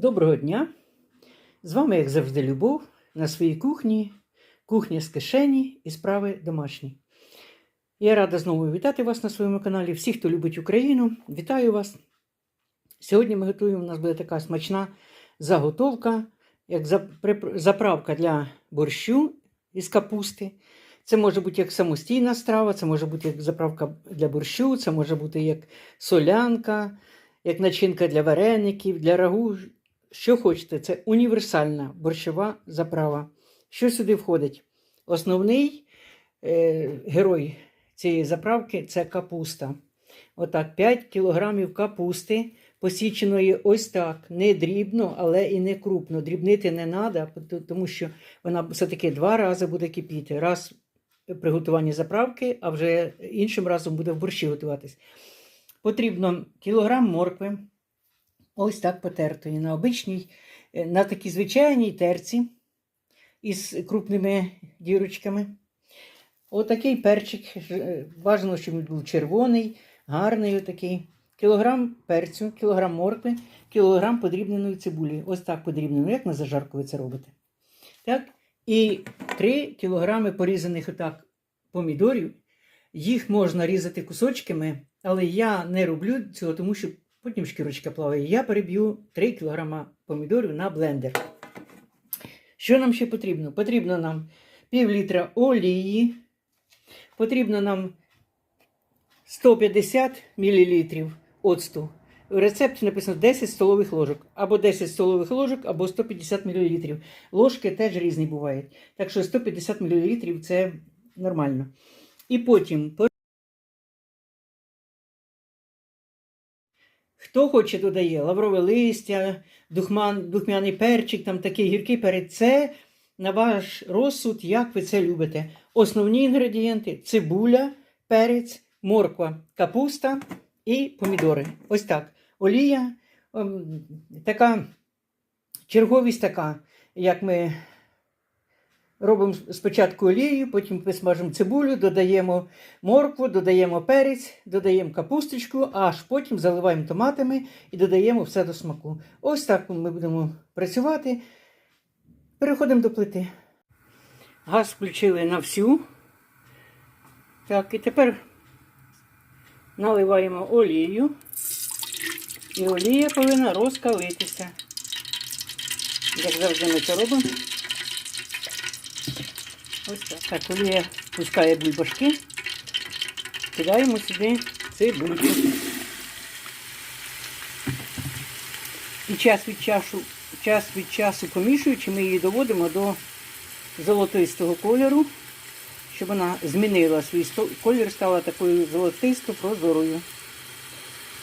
Доброго дня! З вами, як завжди, Любов на своїй кухні, кухня з кишені і справи домашні. Я рада знову вітати вас на своєму каналі. Всі, хто любить Україну, вітаю вас. Сьогодні ми готуємо, у нас буде така смачна заготовка, як заправка для борщу із капусти. Це може бути як самостійна страва, це може бути як заправка для борщу, це може бути як солянка, як начинка для вареників, для рагу. Що хочете, це універсальна борщова заправа. Що сюди входить? Основний е, герой цієї заправки це капуста. Отак, 5 кілограмів капусти, посіченої ось так, не дрібно, але і не крупно. Дрібнити не треба, тому що вона все-таки два рази буде кипіти. Раз при готуванні заправки, а вже іншим разом буде в борщі готуватись. Потрібно кілограм моркви, ось так потертої, на обичній, е, на такій звичайній терці із крупними дірочками. Отакий перчик, е, бажано, щоб він був червоний, гарний отакий. Кілограм перцю, кілограм моркви, кілограм подрібненої цибулі. Ось так подрібнено, як на зажарку ви це робите. Так? І 3 кілограми порізаних отак помідорів. Їх можна різати кусочками, але я не роблю цього, тому що потім шкірочка плаває. Я переб'ю 3 кг помідорів на блендер. Що нам ще потрібно? Потрібно нам пів літра олії, потрібно нам 150 мл оцту. В рецепті написано 10 столових ложок. Або 10 столових ложок, або 150 мл. Ложки теж різні бувають. Так що 150 мл це нормально. І потім Хто хоче, додає лаврове листя, духман, духмяний перчик, там такий гіркий перець. Це на ваш розсуд, як ви це любите. Основні інгредієнти цибуля, перець, морква, капуста і помідори. Ось так. Олія, ем, така черговість така, як ми робимо спочатку олію, потім посмажимо цибулю, додаємо моркву, додаємо перець, додаємо капусточку, аж потім заливаємо томатами і додаємо все до смаку. Ось так ми будемо працювати. Переходимо до плити. Газ включили на всю. Так, і тепер наливаємо олію. І олія повинна розкалитися. Як завжди ми це робимо. Ось так. Так, олія пускає бульбашки. Кидаємо сюди цибульку. І час від часу, час від часу помішуючи, ми її доводимо до золотистого кольору, щоб вона змінила свій колір, стала такою золотисто прозорою.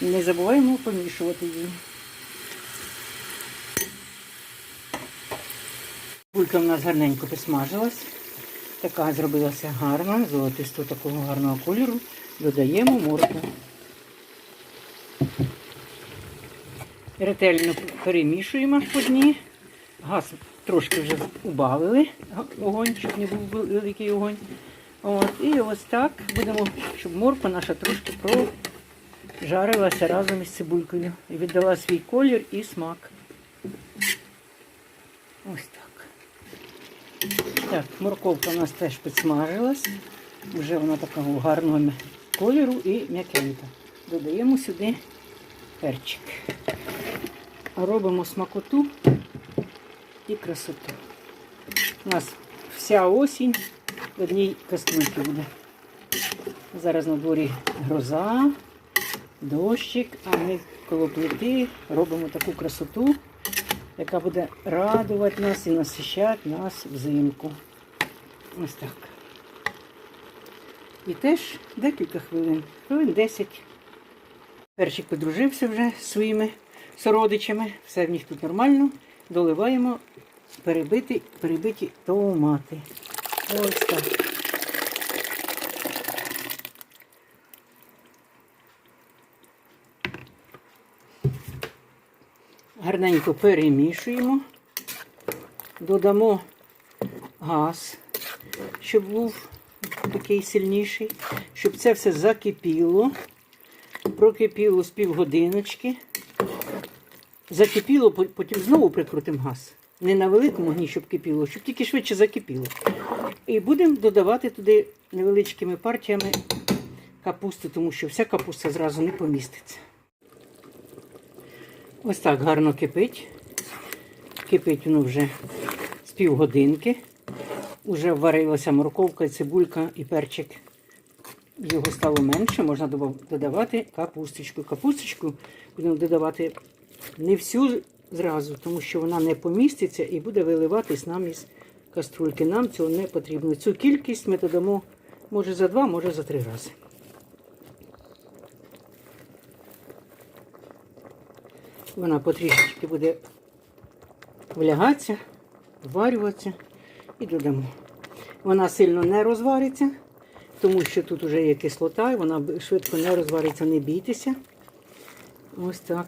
Не забуваємо помішувати її. Булька в нас гарненько посмажилась. Така зробилася гарна, золотисто такого гарного кольору. Додаємо моркву. Ретельно перемішуємо по дні. Газ трошки вже убавили огонь, щоб не був великий огонь. От, і ось так будемо, щоб морква наша трошки прожарилася разом із цибулькою і віддала свій колір і смак. Ось так. Так, морковка у нас теж підсмажилась. Вже вона такого гарного кольору і м'якенька. Додаємо сюди перчик. Робимо смакоту і красоту. У нас вся осінь в одній каструльці буде. Зараз на дворі гроза, дощик, а ми коло плити робимо таку красоту яка буде радувати нас і насищати нас взимку. Ось так. І теж декілька хвилин, хвилин 10. Перчик подружився вже зі своїми сородичами, все в них тут нормально. Доливаємо перебиті, перебиті томати. Ось так. Гарненько перемішуємо, додамо газ, щоб був такий сильніший, щоб це все закипіло, прокипіло з півгодиночки. закипіло, потім знову прикрутимо газ. Не на великому огні, щоб кипіло, щоб тільки швидше закипіло. І будемо додавати туди невеличкими партіями капусти, тому що вся капуста зразу не поміститься. Ось так гарно кипить. Кипить воно вже з півгодинки. Уже варилася морковка, цибулька і перчик. Його стало менше, можна додавати капусточку. Капусточку будемо додавати не всю зразу, тому що вона не поміститься і буде виливатись нам із каструльки. Нам цього не потрібно. Цю кількість ми додамо може за два, може за три рази. Вона потрішечки буде влягатися, варюватися і додамо. Вона сильно не розвариться, тому що тут вже є кислота, і вона швидко не розвариться, не бійтеся. Ось так.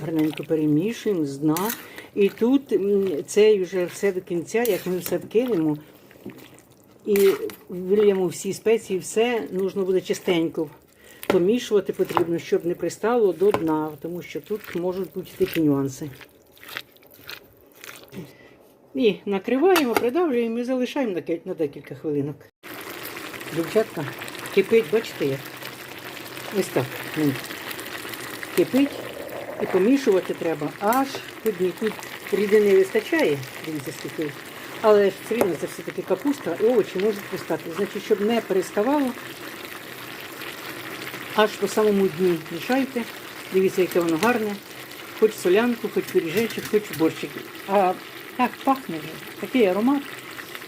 Гарненько перемішуємо з дна. І тут це вже все до кінця, як ми все вкинемо. І вильємо всі спеції, все нужно буде частенько помішувати потрібно, щоб не пристало до дна, тому що тут можуть бути такі нюанси. І накриваємо, придавлюємо і залишаємо на декілька хвилинок. Дівчатка, кипить, бачите як? Ось так. Кипить і помішувати треба аж тоді. Тут рідини вистачає, дивіться скільки. Але ж все рівно це все-таки капуста і овочі можуть пристати. Значить, щоб не переставало, аж по самому дні мішайте. Дивіться, яке воно гарне. Хоч солянку, хоч пиріжечок, хоч борщик. А так пахне, такий аромат.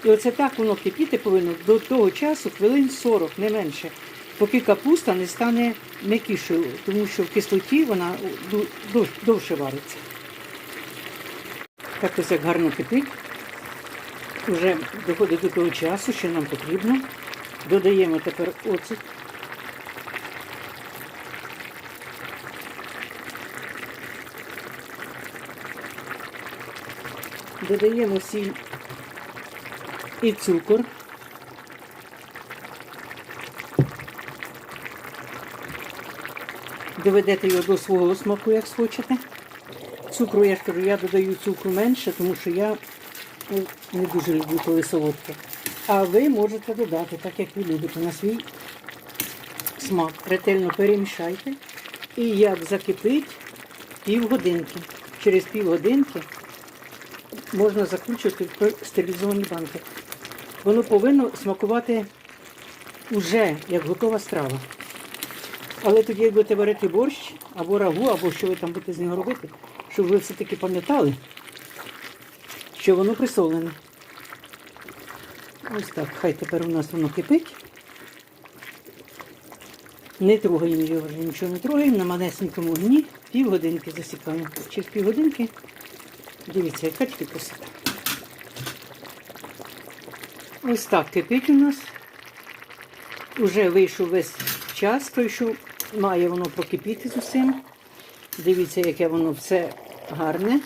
І оце так воно кипіти повинно до того часу, хвилин 40, не менше, поки капуста не стане м'якішою, тому що в кислоті вона довше вариться. Так ось як гарно кипить. Вже доходить до того часу, що нам потрібно. Додаємо тепер оцет. Додаємо сіль і цукор. Доведете його до свого смаку, як схочете. Цукру, я ж кажу, я додаю цукру менше, тому що я ну, не дуже люблю, коли солодке. А ви можете додати, так як ви любите, на свій смак. Ретельно перемішайте. І як закипить півгодинки. Через півгодинки можна закручувати в стерилізовані банки. Воно повинно смакувати уже як готова страва. Але тоді, як будете варити борщ або рагу, або що ви там будете з нього робити, щоб ви все-таки пам'ятали, що воно присолене. Ось так, хай тепер у нас воно кипить. Не трогаємо його нічого не трогаємо, на малесенькому вогні півгодинки засікаємо. Через півгодинки, дивіться, яка тільки красота. Ось так кипить у нас. Уже вийшов весь час, пройшов, має воно прокипіти з усім. Дивіться, яке воно все гарне.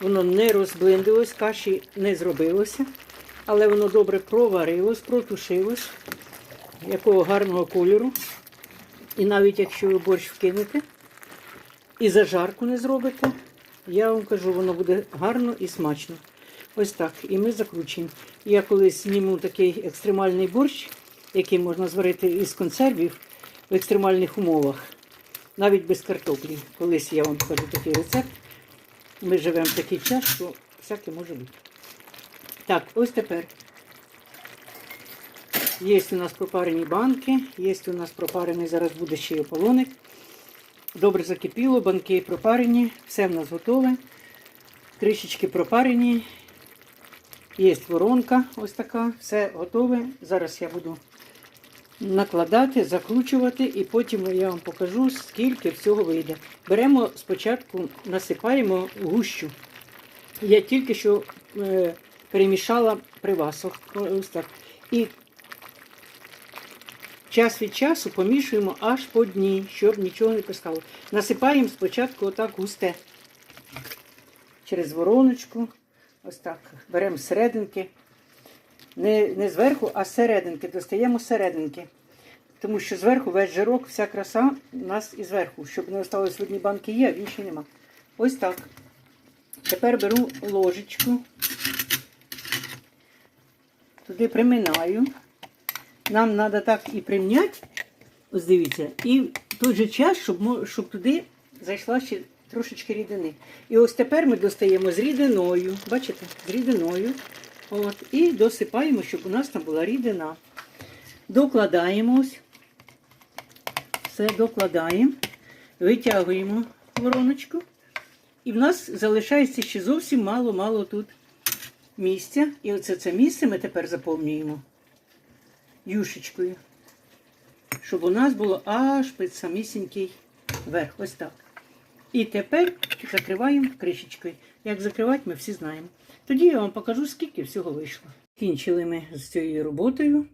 Воно не розблиндилось, каші не зробилося, але воно добре проварилось, протушилось, якого гарного кольору. І навіть якщо ви борщ вкинете і зажарку не зробите, я вам кажу, воно буде гарно і смачно. Ось так. І ми закручуємо. Я колись зніму такий екстремальний борщ, який можна зварити із консервів в екстремальних умовах, навіть без картоплі. Колись я вам покажу такий рецепт. Ми живемо в такий час, що всяке може бути. Так, ось тепер. Є у нас пропарені банки, є у нас пропарений, зараз буде ще й ополоник. Добре закипіло, банки пропарені, все в нас готове. Трішечки пропарені. Є воронка ось така, все готове. Зараз я буду накладати, закручувати і потім я вам покажу, скільки всього вийде. Беремо спочатку, насипаємо гущу. Я тільки що е, перемішала при вас. Ось так. І час від часу помішуємо аж по дні, щоб нічого не пискало. Насипаємо спочатку отак густе. Через вороночку. Ось так. Беремо серединки. Не, не зверху, а серединки. Достаємо серединки. Тому що зверху весь жирок, вся краса у нас і зверху. Щоб не осталось в одній банки є, а в іншій нема. Ось так. Тепер беру ложечку, туди приминаю. Нам треба так і примняти, ось дивіться, і в той же час, щоб, щоб туди зайшла ще трошечки рідини. І ось тепер ми достаємо з рідиною, бачите, з рідиною. От, і досипаємо, щоб у нас там була рідина. Докладаємо. Все докладаємо, витягуємо вороночку. І в нас залишається ще зовсім мало-мало тут місця. І оце це місце ми тепер заповнюємо юшечкою. Щоб у нас було аж під самісінький верх. Ось так. І тепер закриваємо кришечкою. Як закривати, ми всі знаємо. Тоді я вам покажу, скільки всього вийшло. Кінчили ми з цією роботою.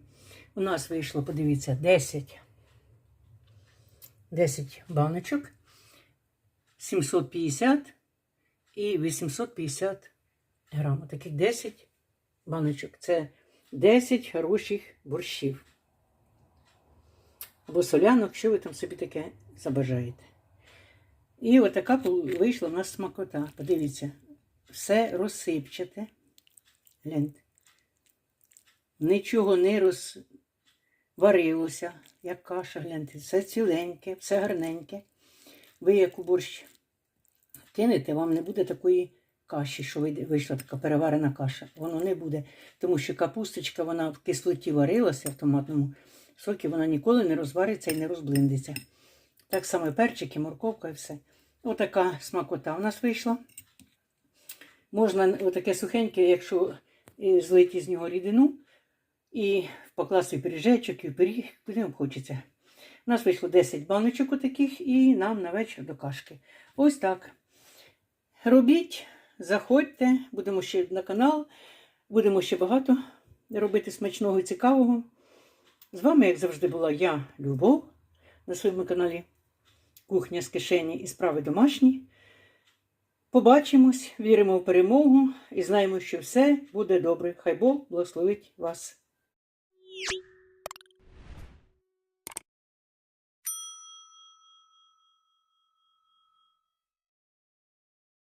У нас вийшло, подивіться, 10, 10 баночок, 750 і 850 грам. Таких 10 баночок. Це 10 хороших борщів. Або солянок, що ви там собі таке забажаєте. І отака вийшла у нас смакота. Подивіться, все розсипчате. Гляньте. Нічого не розварилося, як каша, гляньте. Все ціленьке, все гарненьке. Ви як у борщ кинете, вам не буде такої каші, що вийшла така переварена каша. Воно не буде. Тому що капусточка, вона в кислоті варилася в томатному сокі, вона ніколи не розвариться і не розблиндиться. Так само перчики, морковка і все. Отака смакота у нас вийшла. Можна отаке сухеньке, якщо е, злити з нього рідину, і покласти в пиріжечок і в пиріг, куди вам хочеться. У нас вийшло 10 баночок отаких і нам на вечір до кашки. Ось так. Робіть, заходьте, будемо ще на канал, будемо ще багато робити смачного і цікавого. З вами, як завжди, була я, Любов, на своєму каналі Кухня з кишені і справи домашні. Побачимось, віримо в перемогу і знаємо, що все буде добре. Хай Бог благословить вас.